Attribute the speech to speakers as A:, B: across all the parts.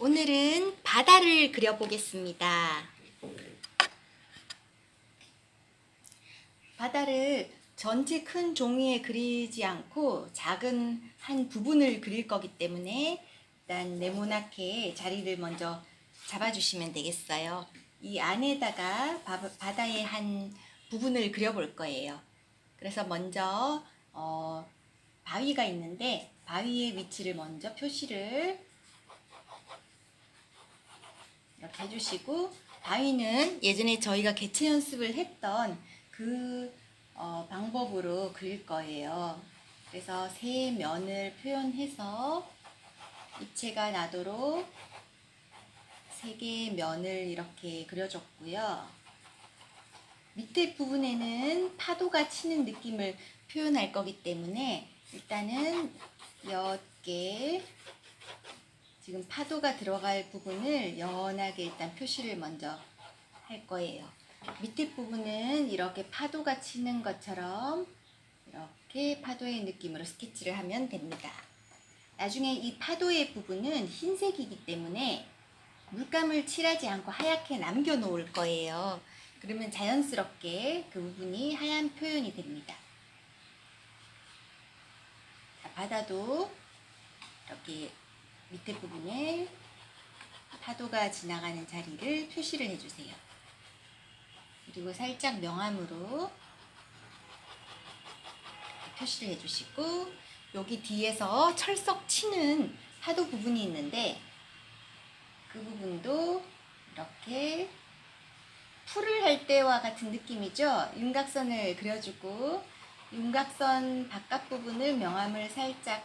A: 오늘은 바다를 그려보겠습니다. 바다를 전체 큰 종이에 그리지 않고 작은 한 부분을 그릴 거기 때문에 일단 네모나게 자리를 먼저 잡아주시면 되겠어요. 이 안에다가 바, 바다의 한 부분을 그려볼 거예요. 그래서 먼저 어, 바위가 있는데 바위의 위치를 먼저 표시를 이렇게 해주시고 바위는 예전에 저희가 개체 연습을 했던 그 어, 방법으로 그릴 거예요. 그래서 세 면을 표현해서 입체가 나도록 세 개의 면을 이렇게 그려줬고요. 밑에 부분에는 파도가 치는 느낌을 표현할 거기 때문에 일단은 몇 개 지금 파도가 들어갈 부분을 연하게 일단 표시를 먼저 할 거예요. 밑에 부분은 이렇게 파도가 치는 것처럼 이렇게 파도의 느낌으로 스케치를 하면 됩니다. 나중에 이 파도의 부분은 흰색이기 때문에 물감을 칠하지 않고 하얗게 남겨 놓을 거예요. 그러면 자연스럽게 그 부분이 하얀 표현이 됩니다. 자, 바다도 이렇게 밑에 부분에 파도가 지나가는 자리를 표시를 해주세요. 그리고 살짝 명암으로 표시를 해주시고 여기 뒤에서 철석 치는 파도 부분이 있는데 그 부분도 이렇게 풀을 할 때와 같은 느낌이죠. 윤곽선을 그려주고 윤곽선 바깥 부분을 명암을 살짝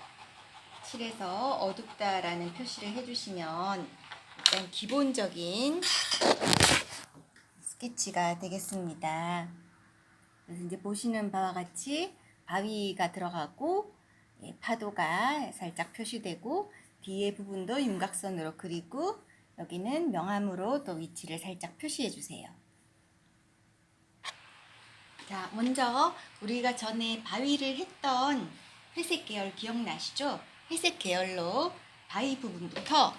A: 칠해서 어둡다라는 표시를 해주시면 일단 기본적인 스케치가 되겠습니다. 그래서 이제 보시는 바와 같이 바위가 들어가고 예, 파도가 살짝 표시되고 뒤에 부분도 윤곽선으로 그리고 여기는 명암으로 또 위치를 살짝 표시해 주세요. 자, 먼저 우리가 전에 바위를 했던 회색 계열 기억나시죠? 회색 계열로 바위 부분부터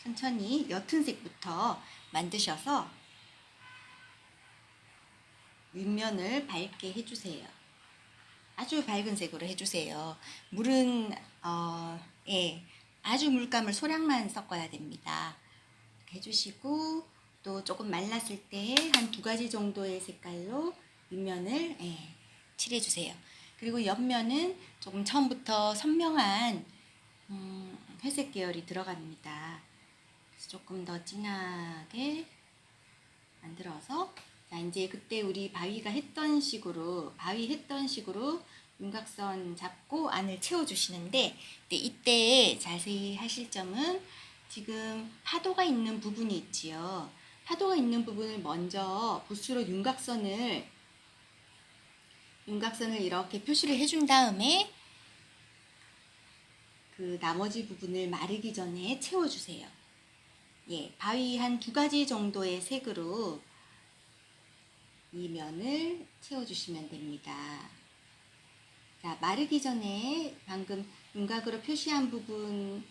A: 천천히 옅은 색부터 만드셔서 윗면을 밝게 해주세요. 아주 밝은 색으로 해주세요. 물은 어, 예, 아주 물감을 소량만 섞어야 됩니다. 해주시고 또 조금 말랐을 때 한 두 가지 정도의 색깔로 윗면을 예, 칠해주세요. 그리고 옆면은 조금 처음부터 선명한 음, 회색 계열이 들어갑니다. 조금 더 진하게 만들어서 자 이제 그때 우리 바위가 했던 식으로 바위 했던 식으로 윤곽선 잡고 안을 채워주시는데 이때 자세히 하실 점은 지금 파도가 있는 부분이 있지요. 파도가 있는 부분을 먼저 붓으로 윤곽선을 윤곽선을 이렇게 표시를 해준 다음에 그 나머지 부분을 마르기 전에 채워주세요. 예, 바위 한 두 가지 정도의 색으로 이 면을 채워주시면 됩니다. 자, 마르기 전에 방금 윤곽으로 표시한 부분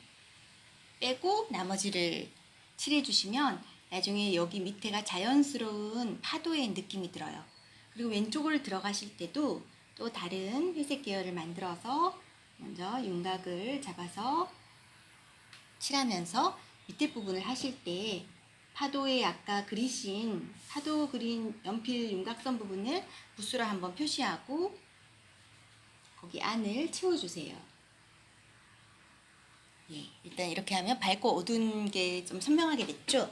A: 빼고 나머지를 칠해주시면 나중에 여기 밑에가 자연스러운 파도의 느낌이 들어요. 그리고 왼쪽을 들어가실 때도 또 다른 회색 계열을 만들어서 먼저 윤곽을 잡아서 칠하면서 밑에 부분을 하실 때 파도에 아까 그리신 파도 그린 연필 윤곽선 부분을 붓으로 한번 표시하고 거기 안을 채워주세요. 예, 일단 이렇게 하면 밝고 어두운 게 좀 선명하게 됐죠?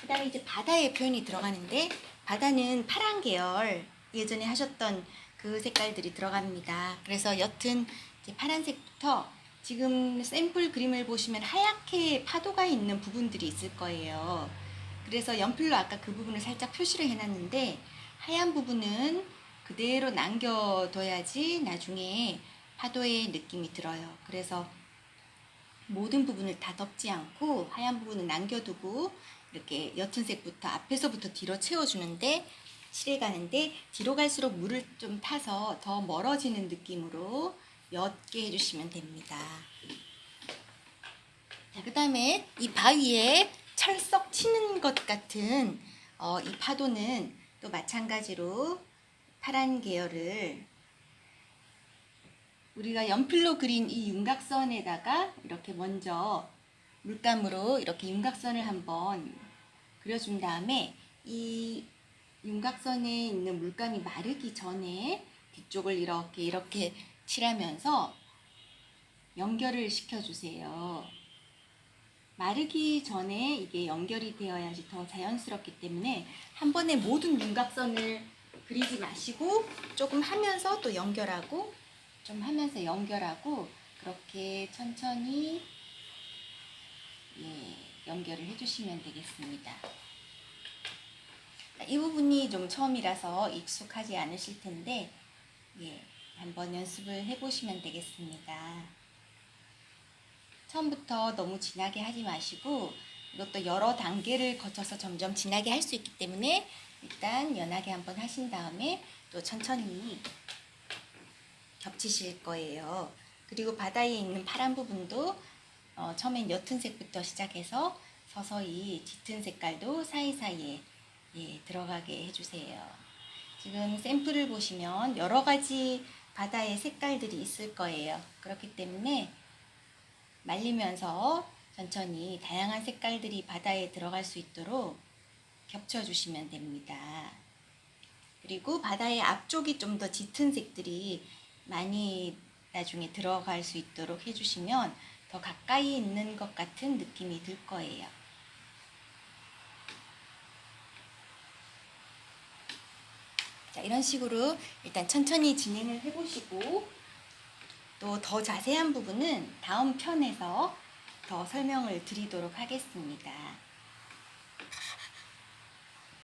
A: 그 다음에 이제 바다의 표현이 들어가는데 바다는 파란 계열 예전에 하셨던 그 색깔들이 들어갑니다. 그래서 옅은 파란색부터 지금 샘플 그림을 보시면 하얗게 파도가 있는 부분들이 있을 거예요. 그래서 연필로 아까 그 부분을 살짝 표시를 해놨는데 하얀 부분은 그대로 남겨둬야지 나중에 파도의 느낌이 들어요. 그래서 모든 부분을 다 덮지 않고 하얀 부분은 남겨두고 이렇게 옅은 색부터 앞에서부터 뒤로 채워주는데 칠해가는데 뒤로 갈수록 물을 좀 타서 더 멀어지는 느낌으로 옅게 해주시면 됩니다. 자, 그 다음에 이 바위에 철썩 치는 것 같은 어, 이 파도는 또 마찬가지로 파란 계열을 우리가 연필로 그린 이 윤곽선에다가 이렇게 먼저 물감으로 이렇게 윤곽선을 한번 그려준 다음에 이 윤곽선에 있는 물감이 마르기 전에 뒤쪽을 이렇게 이렇게 칠하면서 연결을 시켜주세요. 마르기 전에 이게 연결이 되어야지 더 자연스럽기 때문에 한 번에 모든 윤곽선을 그리지 마시고 조금 하면서 또 연결하고 좀 하면서 연결하고 그렇게 천천히 예, 연결을 해주시면 되겠습니다. 이 부분이 좀 처음이라서 익숙하지 않으실 텐데 예, 한번 연습을 해보시면 되겠습니다. 처음부터 너무 진하게 하지 마시고 이것도 여러 단계를 거쳐서 점점 진하게 할 수 있기 때문에 일단 연하게 한번 하신 다음에 또 천천히 겹치실 거예요. 그리고 바다에 있는 파란 부분도 어, 처음엔 옅은 색부터 시작해서 서서히 짙은 색깔도 사이사이에 예, 들어가게 해주세요. 지금 샘플을 보시면 여러 가지 바다의 색깔들이 있을 거예요. 그렇기 때문에 말리면서 천천히 다양한 색깔들이 바다에 들어갈 수 있도록 겹쳐주시면 됩니다. 그리고 바다의 앞쪽이 좀 더 짙은 색들이 많이 나중에 들어갈 수 있도록 해주시면 더 가까이 있는 것 같은 느낌이 들 거예요. 자, 이런 식으로 일단 천천히 진행을 해보시고 또 더 자세한 부분은 다음 편에서 더 설명을 드리도록 하겠습니다.